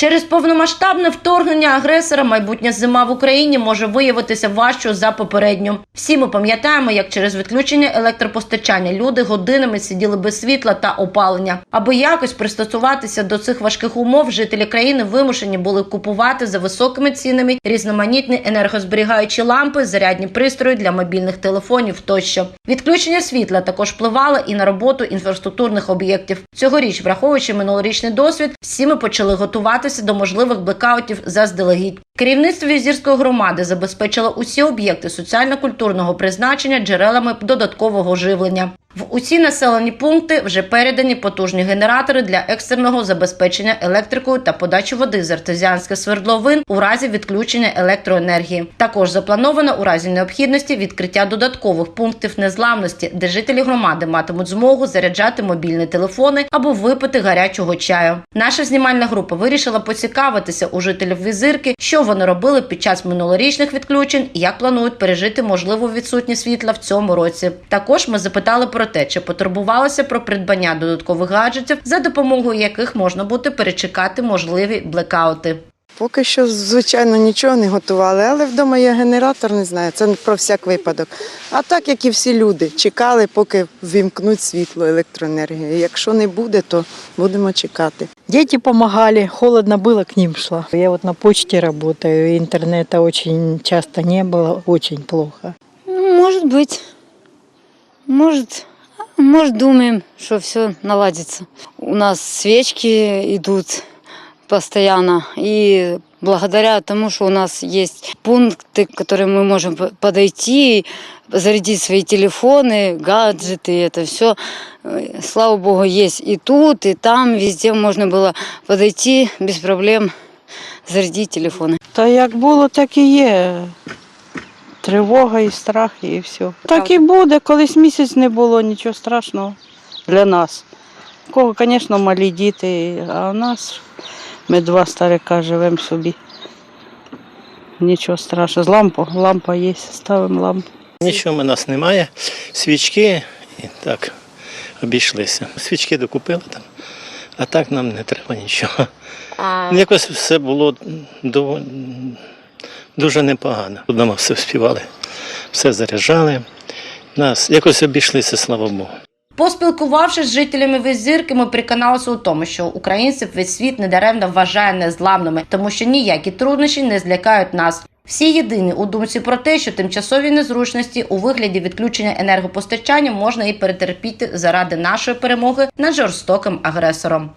Через повномасштабне вторгнення агресора майбутня зима в Україні може виявитися важчою за попередню. Всі ми пам'ятаємо, як через відключення електропостачання люди годинами сиділи без світла та опалення. Аби якось пристосуватися до цих важких умов, жителі країни вимушені були купувати за високими цінами різноманітні енергозберігаючі лампи, зарядні пристрої для мобільних телефонів тощо. Відключення світла також впливало і на роботу інфраструктурних об'єктів. Цьогоріч, враховуючи минулорічний досвід, всі ми почали готуватися до можливих блекаутів заздалегідь. Керівництво візірської громади забезпечило усі об'єкти соціально-культурного призначення джерелами додаткового живлення. В усі населені пункти вже передані потужні генератори для екстреного забезпечення електрикою та подачі води з артезіанських свердловин у разі відключення електроенергії. Також заплановано у разі необхідності відкриття додаткових пунктів незламності, де жителі громади матимуть змогу заряджати мобільні телефони або випити гарячого чаю. Наша знімальна група вирішила поцікавитися у жителів візирки, що вони робили під час минулорічних відключень і як планують пережити можливу відсутність світла в цьому році. Також ми запитали про те, чи потурбувалися про придбання додаткових гаджетів, за допомогою яких можна буде перечекати можливі блекаути. Поки що, звичайно, нічого не готували, але вдома є генератор, не знаю, це про всяк випадок. А так, як і всі люди, чекали, поки ввімкнуть світло, електроенергію. Якщо не буде, то будемо чекати. Дети помогали, холодно было, к ним шла. Я вот на почте работаю, интернета очень часто не было, очень плохо. Ну, Может быть. Может, может, думаем, что все наладится. У нас свечки идут постоянно. И благодаря тому, что у нас есть пункты, к которым мы можем по- подойти, зарядить свои телефоны, гаджеты, это все, слава богу, есть и тут, и там, везде можно было подойти без проблем, зарядить телефоны. Та як було, так і є. Тривога і страх, і все. Так і буде. Колись місяць не було, нічого страшного для нас. У кого, звісно, малі діти, а у нас ми два старика живемо собі. Нічого страшного. З лампу, лампа є, ставимо лампу. Нічого в нас немає. Свічки і так обійшлися. Свічки докупили там, а так нам не треба нічого. Якось все було дов- дуже непогано. Вдома все співали, все заряджали. Нас якось обійшлися, слава Богу. Поспілкувавшись з жителями Візирки, ми переконалися у тому, що українців весь світ недаремно вважає незламними, тому що ніякі труднощі не злякають нас. Всі єдині у думці про те, що тимчасові незручності у вигляді відключення енергопостачання можна і перетерпіти заради нашої перемоги над жорстоким агресором.